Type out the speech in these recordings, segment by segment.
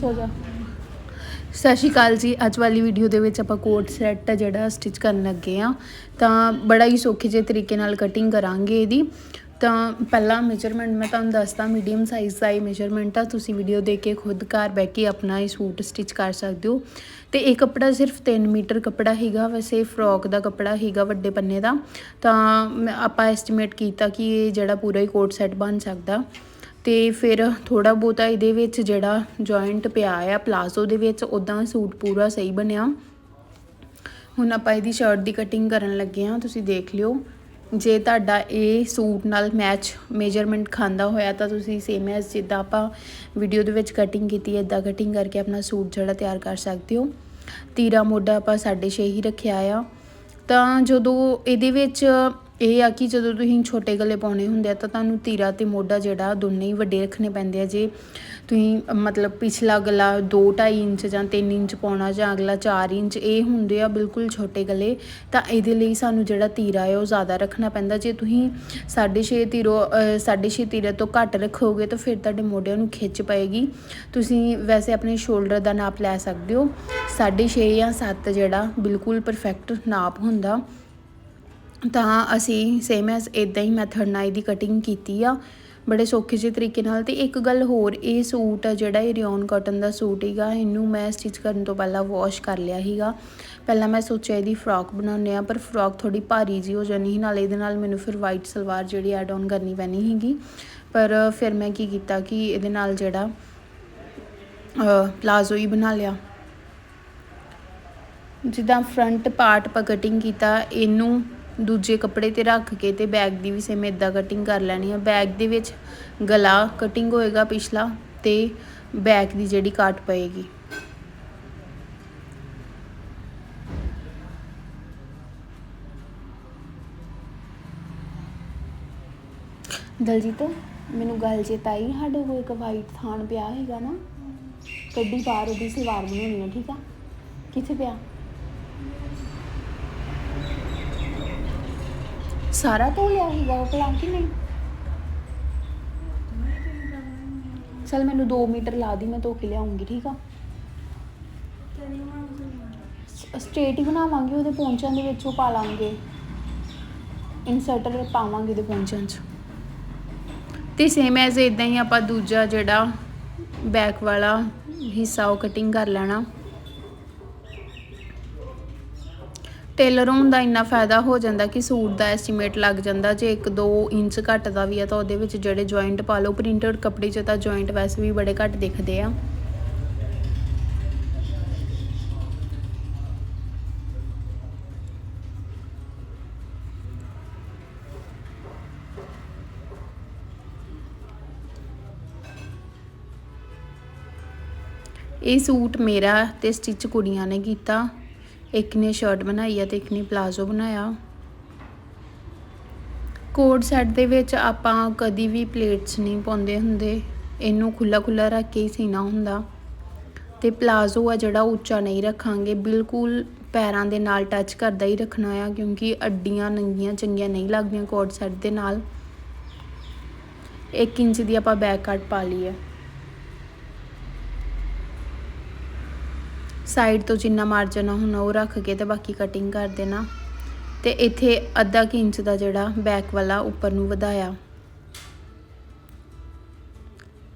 ਸੋ ਜਾ। ਸਤਿ ਸ਼੍ਰੀ ਅਕਾਲ ਜੀ। ਅੱਜ ਵਾਲੀ ਵੀਡੀਓ ਦੇ ਵਿੱਚ ਆਪਾਂ ਕੋਟ ਸੈੱਟ ਜਿਹੜਾ ਸਟਿਚ ਕਰਨ ਲੱਗੇ ਆ। ਤਾਂ ਬੜਾ ਹੀ ਸੌਖੇ ਜਿਹੇ ਤਰੀਕੇ ਨਾਲ ਕਟਿੰਗ ਕਰਾਂਗੇ ਇਹਦੀ। ਤਾਂ ਪਹਿਲਾ ਮੇਜਰਮੈਂਟ ਮੈਂ ਤੁਹਾਨੂੰ ਦੱਸਦਾ ਮੀਡੀਅਮ ਸਾਈਜ਼ ਦਾ ਹੀ ਮੇਜਰਮੈਂਟ ਆ। ਤੁਸੀਂ ਵੀਡੀਓ ਦੇਖ ਕੇ ਖੁਦ ਘਰ ਬੈ ਕੇ ਆਪਣਾ ਇਹ ਸੂਟ ਸਟਿਚ ਕਰ ਸਕਦੇ ਹੋ। ਤੇ ਇਹ ਕੱਪੜਾ ਸਿਰਫ 3 ਮੀਟਰ ਕੱਪੜਾ ਹੈਗਾ। ਵੈਸੇ ਫਰੋਕ ਦਾ ਕੱਪੜਾ ਹੈਗਾ ਵੱਡੇ ਪੰਨੇ ਦਾ। ਤਾਂ ਮੈਂ- ਆਪਾਂ ਐਸਟੀਮੇਟ ਕੀਤਾ ਕਿ ਇਹ ਜਿਹੜਾ ਪੂਰਾ ਹੀ ਕੋਟ ਸੈੱਟ ਬਣ ਸਕਦਾ। ਤੇ ਫਿਰ ਥੋੜਾ ਬਹੁਤਾ ਇਹਦੇ ਵਿੱਚ ਜਿਹੜਾ ਜੁਆਇੰਟ ਪਿਆ ਆ ਪਲਾਜ਼ੋ ਦੇ ਵਿੱਚ ਉਦਾਂ ਸੂਟ ਪੂਰਾ ਸਹੀ ਬਣਿਆ। ਹੁਣ ਆਪਾਂ ਇਹਦੀ ਸ਼ਰਟ ਦੀ ਕਟਿੰਗ ਕਰਨ ਲੱਗੇ ਹਾਂ, ਤੁਸੀਂ ਦੇਖ ਲਿਓ। ਜੇ ਤੁਹਾਡਾ ਇਹ ਸੂਟ ਨਾਲ ਮੈਚ ਮੇਜਰਮੈਂਟ ਖਾਂਦਾ ਹੋਇਆ, ਤਾਂ ਤੁਸੀਂ ਸੇਮ ਐਸ ਜਿੱਦਾਂ ਆਪਾਂ ਵੀਡੀਓ ਦੇ ਵਿੱਚ ਕਟਿੰਗ ਕੀਤੀ ਹੈ ਇਦਾਂ ਕਟਿੰਗ ਕਰਕੇ ਆਪਣਾ ਸੂਟ ਜਿਹੜਾ ਤਿਆਰ ਕਰ ਸਕਦੇ ਹੋ। ਤੀਰਾ ਮੋਢਾ ਆਪਾਂ 6.5 ਹੀ ਰੱਖਿਆ ਆ। ਤਾਂ ਜਦੋਂ ਇਹਦੇ ਵਿੱਚ ਇਹ ਆ ਕਿ ਜਦੋਂ ਤੁਸੀਂ ਛੋਟੇ ਗਲੇ ਪਾਉਣੇ ਹੁੰਦੇ ਆ ਤਾਂ ਤੁਹਾਨੂੰ ਤੀਰਾ ਤੇ ਮੋਢਾ ਜਿਹੜਾ ਦੋਨੇ ਹੀ ਵੱਡੇ ਰੱਖਣੇ ਪੈਂਦੇ ਆ। ਜੇ ਤੁਸੀਂ, ਮਤਲਬ ਪਿਛਲਾ ਗਲਾ 2.5 ਇੰਚ ਜਾਂ 3 ਇੰਚ ਪਾਉਣਾ ਜਾਂ ਅਗਲਾ 4 ਇੰਚ, ਇਹ ਹੁੰਦੇ ਆ ਬਿਲਕੁਲ ਛੋਟੇ ਗਲੇ, ਤਾਂ ਇਹਦੇ ਲਈ ਸਾਨੂੰ ਜਿਹੜਾ ਤੀਰਾ ਹੈ ਉਹ ਜ਼ਿਆਦਾ ਰੱਖਣਾ ਪੈਂਦਾ। ਜੇ ਤੁਸੀਂ 6.5 ਤੀਰੋ 6.5 ਤੀਰੇ ਤੋਂ ਘੱਟ ਰੱਖੋਗੇ ਤਾਂ ਫਿਰ ਤੁਹਾਡੇ ਮੋਢਿਆਂ ਨੂੰ ਖਿੱਚ ਪਏਗੀ। ਤੁਸੀਂ ਵੈਸੇ ਆਪਣੇ ਸ਼ੋਲਡਰ ਦਾ ਨਾਪ ਲੈ ਸਕਦੇ ਹੋ। 6.5 ਜਾਂ 7 ਜਿਹੜਾ ਬਿਲਕੁਲ ਪਰਫੈਕਟ ਨਾਪ ਹੁੰਦਾ। ਤਾਂ ਅਸੀਂ ਸੇਮ ਐਸ ਇਦਾਂ ਹੀ ਮੈਥਡ ਨਾਲ ਇਹਦੀ ਕਟਿੰਗ ਕੀਤੀ ਆ। ਬੜੇ ਸੌਖੇ ਜਿਹੇ ਤਰੀਕੇ ਨਾਲ ਤੇ ਇੱਕ ਗੱਲ ਹੋਰ, ਇਹ ਸੂਟ ਆ ਜਿਹੜਾ ਇਹ ਰਿਓਨ ਕਾਟਨ ਦਾ ਸੂਟ ਹੈਗਾ ਇਹਨੂੰ ਮੈਂ ਸਟਿਚ ਕਰਨ ਤੋਂ ਪਹਿਲਾਂ ਵਾਸ਼ ਕਰ ਲਿਆ ਸੀਗਾ। ਪਹਿਲਾਂ ਮੈਂ ਸੋਚਿਆ ਇਹਦੀ ਫਰੋਕ ਬਣਾਉਣੇ ਆ ਪਰ ਫਰੋਕ ਥੋੜੀ ਭਾਰੀ ਜੀ ਹੋ ਜਾਣੀ ਸੀ, ਨਾਲ ਇਹਦੇ ਨਾਲ ਮੈਨੂੰ ਫਿਰ ਵਾਈਟ ਸਲਵਾਰ ਜਿਹੜੀ ਐਡ ਆਨ ਕਰਨੀ ਪੈਣੀ ਸੀਗੀ। ਪਰ ਫਿਰ ਮੈਂ ਕੀ ਕੀਤਾ ਕਿ ਇਹਦੇ ਨਾਲ ਜਿਹੜਾ ਪਲਾਜ਼ੋ ਹੀ ਬਣਾ ਲਿਆ। ਜਿੱਦਾਂ ਫਰੰਟ ਪਾਰਟ ਪਾ ਕਟਿੰਗ ਕੀਤਾ, ਇਹਨੂੰ ਦੂਜੇ ਕੱਪੜੇ ਤੇ ਰੱਖ ਕੇ ਤੇ ਬੈਗ ਦੀ ਵੀ ਸੇਮ ਇਦਾਂ ਕਟਿੰਗ ਕਰ ਲੈਣੀ ਆ। ਬੈਗ ਦੇ ਵਿੱਚ ਗਲਾ ਕਟਿੰਗ ਹੋਏਗਾ ਪਿਛਲਾ ਤੇ ਬੈਕ ਦੀ ਜਿਹੜੀ ਕਾਟ ਪਏਗੀ। ਦਲਜੀਤ, ਮੈਨੂੰ ਗੱਲ ਚੇਤਾ ਆਈ, ਸਾਡੇ ਕੋਲ ਇੱਕ ਵਾਈਟ ਥਾਨ ਪਿਆ ਹੈਗਾ ਨਾ। ਕੱਢੀ ਬਾਹਰ ਉਹਦੀ ਸਲਵਾਰ ਬਣਾਉਣੀ ਆ, ਠੀਕ ਆ? ਕਿੱਥੇ ਪਿਆ? ਸਾਰਾ ਧੋ ਲਿਆ ਸੀਗਾ ਉਹ ਭਲਾ ਕਿ ਨਹੀਂ? ਚਲ ਮੈਨੂੰ 2 ਮੀਟਰ ਲਾ ਦੀ, ਮੈਂ ਧੋ ਕੇ ਲਿਆਉਂਗੀ, ਠੀਕ ਆ? ਸਟ੍ਰੇਟ ਹੀ ਬਣਾਵਾਂਗੇ ਉਹਦੇ ਪੌਂਚਾਂ ਦੇ ਵਿੱਚ, ਉਹ ਪਾ ਲਾਂਗੇ। ਇਨਸਰਟਰ ਪਾਵਾਂਗੇ ਉਹਦੇ ਪਹੁੰਚਣ 'ਚ। ਤੇ ਸੇਮ ਐਜ਼ ਇਦਾਂ ਹੀ ਆਪਾਂ ਦੂਜਾ ਜਿਹੜਾ ਬੈਕ ਵਾਲਾ ਹਿੱਸਾ ਉਹ ਕਟਿੰਗ ਕਰ ਲੈਣਾ। ਟੇਲਰੋਂ ਦਾ ਇੰਨਾ ਫਾਇਦਾ ਹੋ ਜਾਂਦਾ ਕਿ ਸੂਟ ਦਾ ਐਸਟੀਮੇਟ ਲੱਗ ਜਾਂਦਾ। ਜੇ 1-2 ਇੰਚ ਘੱਟ ਦਾ ਵੀ ਹੈ ਤਾਂ ਉਹਦੇ ਵਿੱਚ ਜਿਹੜੇ ਜੁਆਇੰਟ ਪਾ ਲਓ ਪ੍ਰਿੰਟਡ ਕੱਪੜੇ 'ਚ ਤਾਂ ਜੁਆਇੰਟ ਵੈਸੇ ਵੀ ਬੜੇ ਘੱਟ ਦਿਖਦੇ ਆ। ਇਹ ਸੂਟ ਮੇਰਾ ਤੇ ਸਟਿਚ ਕੁੜੀਆਂ ਨੇ ਕੀਤਾ। ਇੱਕ ਨੇ ਸ਼ਰਟ ਬਣਾਈ ਆ ਤੇ ਇੱਕ ਨੇ ਪਲਾਜ਼ੋ ਬਣਾਇਆ। ਕੋਡ ਸੈੱਟ ਦੇ ਵਿੱਚ ਆਪਾਂ ਕਦੀ ਵੀ ਪਲੇਟਸ ਨਹੀਂ ਪਾਉਂਦੇ ਹੁੰਦੇ। ਇਹਨੂੰ ਖੁੱਲਾ ਖੁੱਲਾ ਰੱਖ ਕੇ ਹੀ ਸੀਣਾ ਹੁੰਦਾ। ਤੇ ਪਲਾਜ਼ੋ ਆ ਜਿਹੜਾ ਉੱਚਾ ਨਹੀਂ ਰੱਖਾਂਗੇ, ਬਿਲਕੁਲ ਪੈਰਾਂ ਦੇ ਨਾਲ ਟੱਚ ਕਰਦਾ ਹੀ ਰੱਖਣਾ ਆ, ਕਿਉਂਕਿ ਅੱਡੀਆਂ ਨੰਗੀਆਂ ਚੰਗੀਆਂ ਨਹੀਂ ਲੱਗਦੀਆਂ ਕੋਡ ਸੈੱਟ ਦੇ ਨਾਲ। 1 ਇੰਚ ਦੀ ਆਪਾਂ ਬੈਕ ਕੱਟ ਪਾ ਲਈ ਹੈ ਸਾਈਡ ਤੋਂ ਜਿੰਨਾ ਮਾਰਜਨ ਆ ਹੁਣ ਉਹ ਰੱਖ ਕੇ ਤੇ ਬਾਕੀ ਕਟਿੰਗ ਕਰ ਦੇਣਾ। ਤੇ ਇੱਥੇ ਅੱਧਾ ਕਿ ਇੰਚ ਦਾ ਜਿਹੜਾ ਬੈਕ ਵਾਲਾ ਉੱਪਰ ਨੂੰ ਵਧਾਇਆ।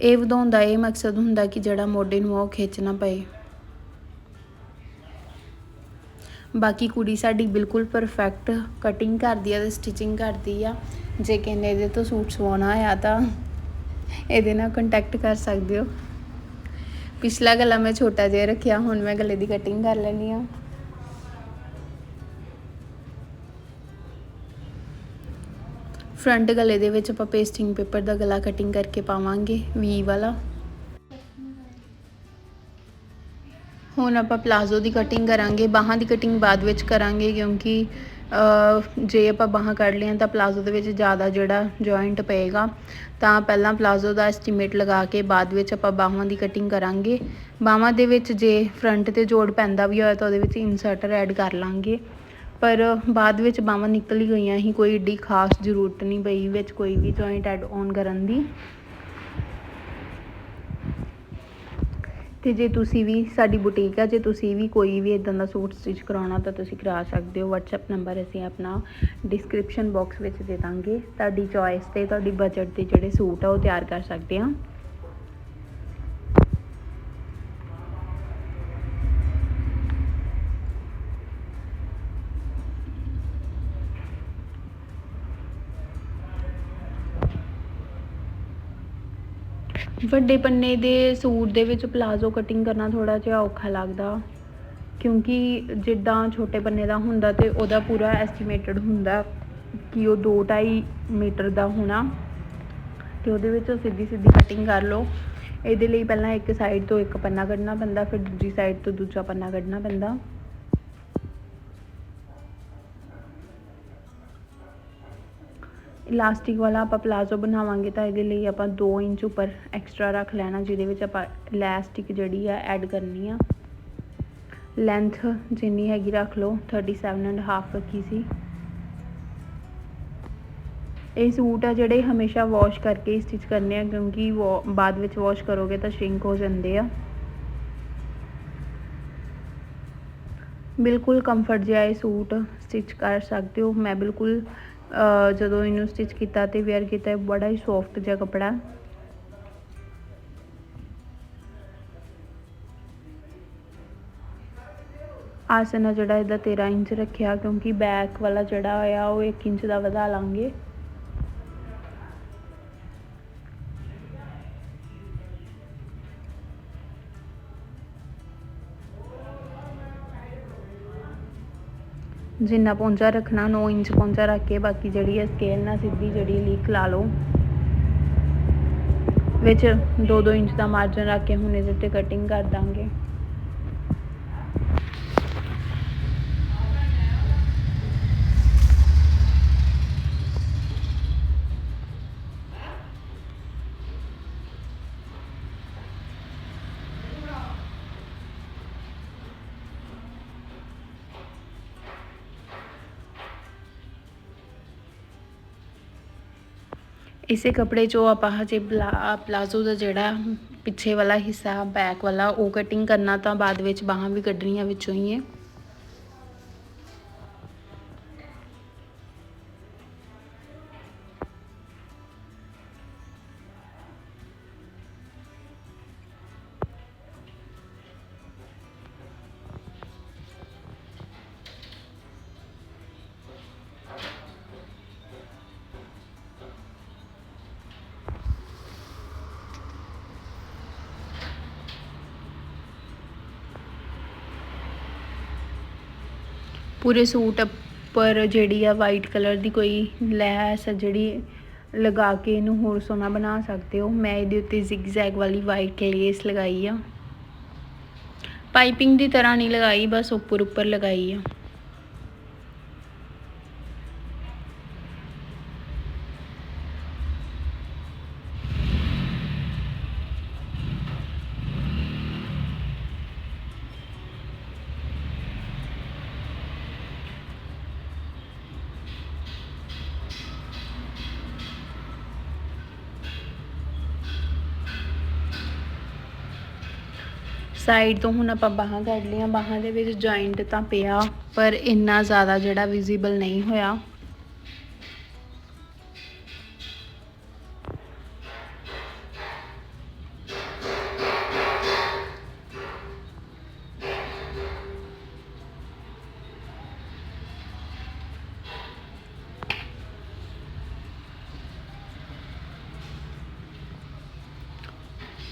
ਇਹ ਵਧਾਉਣ ਦਾ ਇਹ ਮਕਸਦ ਹੁੰਦਾ ਕਿ ਜਿਹੜਾ ਮੋਢੇ ਨੂੰ ਆ ਉਹ ਖਿੱਚਣਾ ਪਏ। ਬਾਕੀ ਕੁੜੀ ਸਾਡੀ ਬਿਲਕੁਲ ਪਰਫੈਕਟ ਕਟਿੰਗ ਕਰਦੀ ਆ ਤੇ ਸਟਿਚਿੰਗ ਕਰਦੀ ਆ। ਜੇ ਕਹਿੰਦੇ ਇਹਦੇ ਤੋਂ ਸੂਟ ਸਵਾਉਣਾ ਆ ਤਾਂ ਇਹਦੇ ਨਾਲ ਕੰਟੈਕਟ ਕਰ ਸਕਦੇ ਹੋ। ਪਿਛਲਾ ਗਲਾ ਮੈਂ ਛੋਟਾ ਜਿਹਾ ਰੱਖਿਆ, ਹੁਣ ਮੈਂ ਗਲੇ ਦੀ ਕਟਿੰਗ ਕਰ ਲੈਣੀ ਆ ਫਰੰਟ ਗਲੇ ਦੇ ਵਿੱਚ ਆਪਾਂ ਪੇਸਟਿੰਗ ਪੇਪਰ ਦਾ ਗਲਾ ਕਟਿੰਗ ਕਰਕੇ ਪਾਵਾਂਗੇ, ਵੀ ਵਾਲਾ। ਹੁਣ ਆਪਾਂ ਪਲਾਜ਼ੋ ਦੀ ਕਟਿੰਗ ਕਰਾਂਗੇ, ਬਾਹਾਂ ਦੀ ਕਟਿੰਗ ਬਾਅਦ ਵਿੱਚ ਕਰਾਂਗੇ, ਕਿਉਂਕਿ ਜੇ ਆਪਾਂ ਬਾਹਾਂ ਕੱਢ ਲਿਆਂ ਤਾਂ ਪਲਾਜ਼ੋ ਦੇ ਵਿੱਚ ਜ਼ਿਆਦਾ ਜਿਹੜਾ ਜੁਆਇੰਟ ਪਏਗਾ, ਤਾਂ ਪਹਿਲਾਂ ਪਲਾਜ਼ੋ ਦਾ ਐਸਟੀਮੇਟ ਲਗਾ ਕੇ ਬਾਅਦ ਵਿੱਚ ਆਪਾਂ ਬਾਹਾਂ ਦੀ ਕਟਿੰਗ ਕਰਾਂਗੇ। ਬਾਹਾਂ ਦੇ ਵਿੱਚ ਜੇ ਫਰੰਟ ਤੇ ਜੋੜ ਪੈਂਦਾ ਵੀ ਹੋਇਆ ਤਾਂ ਉਹਦੇ ਵਿੱਚ ਇਨਸਰਟਰ ਐਡ ਕਰ ਲਾਂਗੇ। ਪਰ ਬਾਅਦ ਵਿੱਚ ਬਾਹਾਂ ਨਿਕਲ ਹੀ ਗਈਆਂ ਸੀ ਕੋਈ ਏਡੀ ਖਾਸ ਜ਼ਰੂਰਤ ਨਹੀਂ ਪਈ ਵਿੱਚ ਕੋਈ ਵੀ ਜੁਆਇੰਟ ਐਡ ਔਨ ਕਰਨ ਦੀ। ਤੇ ਜੇ ਤੁਸੀਂ ਵੀ ਸਾਡੀ ਬੁਟੀਕ ਆ, ਜੇ ਤੁਸੀਂ ਵੀ ਕੋਈ ਵੀ ਇਦਾਂ ਦਾ ਸੂਟ ਸਟਿਚ ਕਰਾਉਣਾ ਤਾਂ ਤੁਸੀਂ ਕਰਾ ਸਕਦੇ ਹੋ। WhatsApp ਨੰਬਰ ਅਸੀਂ ਆਪਣਾ ਡਿਸਕ੍ਰਿਪਸ਼ਨ ਬਾਕਸ ਵਿੱਚ ਦੇ ਦਾਂਗੇ। ਤੁਹਾਡੀ ਚੋਇਸ ਤੇ ਤੁਹਾਡੀ ਬਜਟ ਦੇ ਜਿਹੜੇ ਸੂਟ ਆ ਉਹ ਤਿਆਰ ਕਰ ਸਕਦੇ ਆ ਵੱਡੇ ਪੰਨੇ ਦੇ ਸੂਟ ਦੇ ਵਿੱਚ ਪਲਾਜ਼ੋ ਕਟਿੰਗ ਕਰਨਾ ਥੋੜਾ ਜਿਹਾ ਔਖਾ ਲੱਗਦਾ। ਕਿਉਂਕਿ ਜਿੱਦਾਂ ਛੋਟੇ ਪੰਨੇ ਦਾ ਹੁੰਦਾ ਤੇ ਉਹਦਾ ਪੂਰਾ ਐਸਟੀਮੇਟਡ ਹੁੰਦਾ ਕਿ ਉਹ 2.5 ਮੀਟਰ ਦਾ ਹੋਣਾ। ਤੇ ਉਹਦੇ ਵਿੱਚ ਸਿੱਧੀ ਸਿੱਧੀ ਕਟਿੰਗ ਕਰ ਲਓ। ਇਹਦੇ ਲਈ ਪਹਿਲਾਂ ਇੱਕ ਸਾਈਡ ਤੋਂ ਇੱਕ ਪੰਨਾ ਕੱਢਣਾ ਪੈਂਦਾ, ਫਿਰ ਦੂਜੀ ਸਾਈਡ ਤੋਂ ਦੂਜਾ ਪੰਨਾ ਕੱਢਣਾ ਪੈਂਦਾ। ਇਲਾਸਟਿਕ ਵਾਲਾ ਆਪਾਂ ਪਲਾਜ਼ੋ ਬਣਾਵਾਂਗੇ ਤਾਂ ਇਹਦੇ ਲਈ ਆਪਾਂ 2 ਇੰਚ ਉੱਪਰ ਐਕਸਟਰਾ ਰੱਖ ਲੈਣਾ, ਜਿਹਦੇ ਵਿੱਚ ਆਪਾਂ ਇਲਾਸਟਿਕ ਜਿਹੜੀ ਆ ਐਡ ਕਰਨੀ ਆ। ਲੈਂਥ ਜਿੰਨੀ ਹੈਗੀ ਰੱਖ ਲਓ 37 ਐਂਡ ਹਾਫ ਰੱਖੀ ਸੀ। ਇਹ ਸੂਟ ਆ ਜਿਹੜੇ ਹਮੇਸ਼ਾ ਵਾਸ਼ ਕਰਕੇ ਹੀ ਸਟਿਚ ਕਰਨੇ ਆ, ਕਿਉਂਕਿ ਬਾਅਦ ਵਿੱਚ ਵਾਸ਼ ਕਰੋਗੇ ਤਾਂ ਸ਼ਰਿੰਕ ਹੋ ਜਾਂਦੇ ਆ। ਬਿਲਕੁਲ ਕੰਫਰਟ ਜਿਹਾ ਇਹ ਸੂਟ ਸਟਿਚ ਕਰ ਸਕਦੇ ਹੋ। ਮੈਂ ਬਿਲਕੁਲ ਜਦੋਂ ਇਹਨੂੰ ਸਟਿਚ ਕੀਤਾ ਤੇ ਵੇਅਰ ਕੀਤਾ ਬੜਾ ਹੀ ਸੌਫਟ ਜਿਹਾ ਕੱਪੜਾ। ਆਸਨ ਆ ਜਿਹੜਾ ਇਹਦਾ 13 ਇੰਚ ਰੱਖਿਆ, ਕਿਉਂਕਿ ਬੈਕ ਵਾਲਾ ਜਿਹੜਾ ਹੋਇਆ, ਉਹ 1 ਇੰਚ ਦਾ ਵਧਾ ਲਾਂਗੇ। ਜਿੰਨਾ ਪੌਂਚਾ ਰੱਖਣਾ 9 ਇੰਚ ਪੌਂਚਾ ਰੱਖ ਕੇ ਬਾਕੀ ਜਿਹੜੀ ਹੈ ਸਕੇਲ ਨਾਲ ਸਿੱਧੀ ਜਿਹੜੀ ਲੀਕ ਲਾ ਲਓ। ਵਿੱਚ 2-2 ਇੰਚ ਦਾ ਮਾਰਜਨ ਰੱਖ ਕੇ ਹੁਣ ਇਹਦੇ ਤੇ ਕਟਿੰਗ ਕਰ ਦਾਂਗੇ। ਇਸੇ ਕੱਪੜੇ 'ਚੋਂ ਆਪਾਂ ਹਜੇ ਪਲਾ- ਪਲਾਜ਼ੋ ਦਾ ਜਿਹੜਾ ਪਿੱਛੇ ਵਾਲਾ ਹਿੱਸਾ, ਬੈਕ ਵਾਲਾ, ਉਹ ਕਟਿੰਗ ਕਰਨਾ ਤਾਂ ਬਾਅਦ ਵਿੱਚ ਬਾਹਾਂ ਵੀ ਕੱਢਣੀਆਂ ਵਿੱਚੋਂ ਹੀ ਹੈ। ਪੂਰੇ ਸੂਟ ਉੱਪਰ ਜਿਹੜੀ ਆ ਵਾਈਟ ਕਲਰ ਦੀ ਕੋਈ ਲੈਸ ਆ ਜਿਹੜੀ ਲਗਾ ਕੇ ਇਹਨੂੰ ਹੋਰ ਸੋਹਣਾ ਬਣਾ ਸਕਦੇ ਹੋ। ਮੈਂ ਇਹਦੇ ਉੱਤੇ ਜ਼ਿਗਜ਼ੈਗ ਵਾਲੀ ਵਾਈਟ ਲੇਸ ਲਗਾਈ ਆ। ਪਾਈਪਿੰਗ ਦੀ ਤਰ੍ਹਾਂ ਨਹੀਂ ਲਗਾਈ, ਬਸ ਉੱਪਰ ਉੱਪਰ ਲਗਾਈ ਆ। ਸਾਈਡ ਤੋਂ ਹੁਣ ਆਪਾਂ ਬਾਹਾਂ ਕੱਢ ਲਈਆਂ। ਬਾਹਾਂ ਦੇ ਵਿੱਚ ਜੁਆਇੰਟ ਤਾਂ ਪਿਆ, ਪਰ ਇੰਨਾ ਜ਼ਿਆਦਾ ਜਿਹੜਾ ਵਿਜ਼ੀਬਲ ਨਹੀਂ ਹੋਇਆ।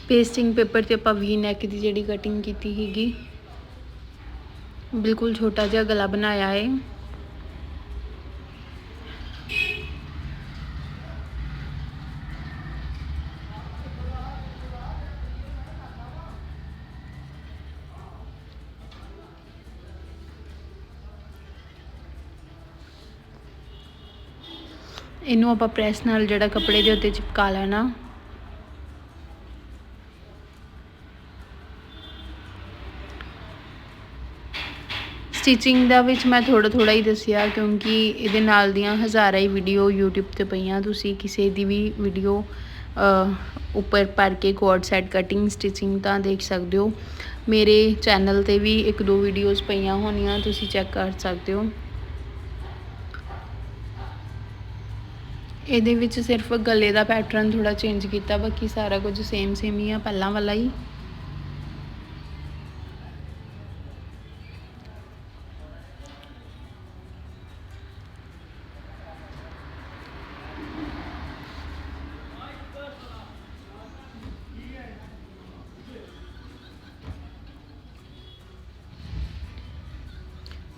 ਪੇਸਟਿੰਗ ਪੇਪਰ ਤੇ ਆਪਾਂ ਵੀ ਨੈਕ ਦੀ ਜਿਹੜੀ ਕਟਿੰਗ ਕੀਤੀ ਸੀਗੀ। ਬਿਲਕੁਲ ਛੋਟਾ ਜਿਹਾ ਗਲਾ ਬਣਾਇਆ ਹੈ ਇਹਨੂੰ ਆਪਾਂ ਪ੍ਰੈਸ ਨਾਲ ਜਿਹੜਾ ਕੱਪੜੇ ਦੇ ਉੱਤੇ ਚਿਪਕਾ ਲੈਣਾ। ਸਟਿਚਿੰਗ ਦਾ ਵਿੱਚ ਮੈਂ ਥੋੜਾ ਥੋੜਾ ਹੀ ਦੱਸਿਆ ਕਿਉਂਕਿ ਇਹਦੇ ਨਾਲ ਦੀਆਂ ਹਜ਼ਾਰਾਂ ਹੀ ਵੀਡੀਓ YouTube ਤੇ ਪਈਆਂ। ਤੁਸੀਂ ਕਿਸੇ ਦੀ ਵੀ ਵੀਡੀਓ ਉੱਪਰ ਭਰ ਕੇ ਕੋਡ ਸੈਟ ਕਟਿੰਗ ਸਟਿਚਿੰਗ ਤਾਂ ਦੇਖ ਸਕਦੇ ਹੋ। ਮੇਰੇ ਚੈਨਲ ਤੇ ਵੀ ਇੱਕ ਦੋ ਵੀਡੀਓਜ਼ ਪਈਆਂ ਹੋਣੀਆਂ, ਤੁਸੀਂ ਚੈੱਕ ਕਰ ਸਕਦੇ ਹੋ। ਇਹਦੇ ਵਿੱਚ ਸਿਰਫ ਗਲੇ ਦਾ ਪੈਟਰਨ ਥੋੜਾ ਚੇਂਜ ਕੀਤਾ, ਬਾਕੀ ਸਾਰਾ ਕੁਝ ਸੇਮ ਸੇਮ ਹੀ ਆ, ਪਹਿਲਾਂ ਵਾਲਾ ਹੀ।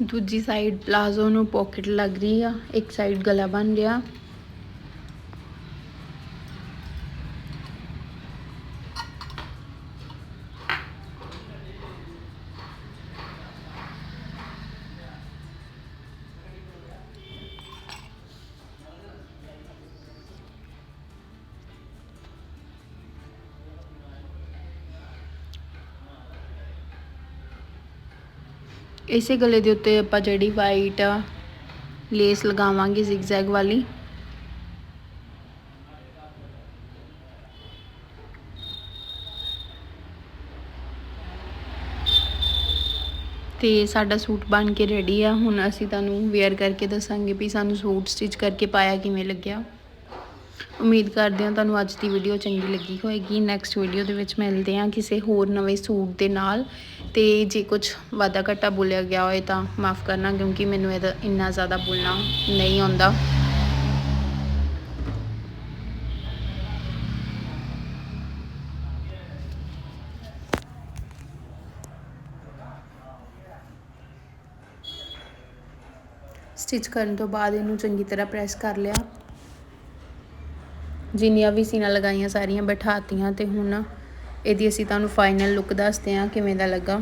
ਦੂਜੀ ਸਾਈਡ ਪਲਾਜ਼ੋ ਨੂੰ ਪਾਕਟ ਲੱਗ ਰਹੀ ਆ ਇੱਕ ਸਾਈਡ ਗਲਾ ਬਣ ਰਿਹਾ। ਇਸੇ ਗਲੇ ਦੇ ਉੱਤੇ ਆਪਾਂ ਜਿਹੜੀ ਵਾਈਟ ਲੇਸ ਲਗਾਵਾਂਗੇ ਜ਼ਿਗਜ਼ੈਗ ਵਾਲੀ। ਤੇ ਸਾਡਾ ਸੂਟ ਬਣ ਕੇ ਰੈਡੀ ਆ। ਹੁਣ ਅਸੀਂ ਤੁਹਾਨੂੰ ਵੇਅਰ ਕਰਕੇ ਦੱਸਾਂਗੇ ਵੀ ਸਾਨੂੰ ਸੂਟ ਸਟਿਚ ਕਰਕੇ ਪਾਇਆ ਕਿਵੇਂ ਲੱਗਿਆ। ਉਮੀਦ ਕਰਦੇ ਹਾਂ ਤੁਹਾਨੂੰ ਅੱਜ ਦੀ ਵੀਡੀਓ ਚੰਗੀ ਲੱਗੀ ਹੋਏਗੀ। ਨੈਕਸਟ ਵੀਡੀਓ ਦੇ ਵਿੱਚ ਮਿਲਦੇ ਹਾਂ ਕਿਸੇ ਹੋਰ ਨਵੇਂ ਸੂਟ ਦੇ ਨਾਲ। ਤੇ ਜੇ ਕੁਝ ਵਾਧਾ ਘਟਾ ਬੋਲਿਆ ਗਿਆ ਹੋਏ ਤਾਂ ਮਾਫ ਕਰਨਾ, ਕਿਉਂਕਿ ਮੈਨੂੰ ਇਹਦਾ ਇੰਨਾ ਜ਼ਿਆਦਾ ਬੋਲਣਾ ਨਹੀਂ ਆਉਂਦਾ। ਸਟਿਚ ਕਰਨ ਤੋਂ ਬਾਅਦ ਇਹਨੂੰ ਚੰਗੀ ਤਰ੍ਹਾਂ ਪ੍ਰੈਸ ਕਰ ਲਿਆ। ਜਿੰਨੀਆਂ ਵੀ ਸੀਨਾ ਲਗਾਈਆਂ ਸਾਰੀਆਂ ਬਿਠਾਤੀਆਂ ਤੇ ਹੁਣ ਇਹਦੀ ਅਸੀਂ ਤੁਹਾਨੂੰ ਫਾਈਨਲ ਲੁੱਕ ਦੱਸਦੇ ਹਾਂ ਕਿਵੇਂ ਦਾ ਲੱਗਾ।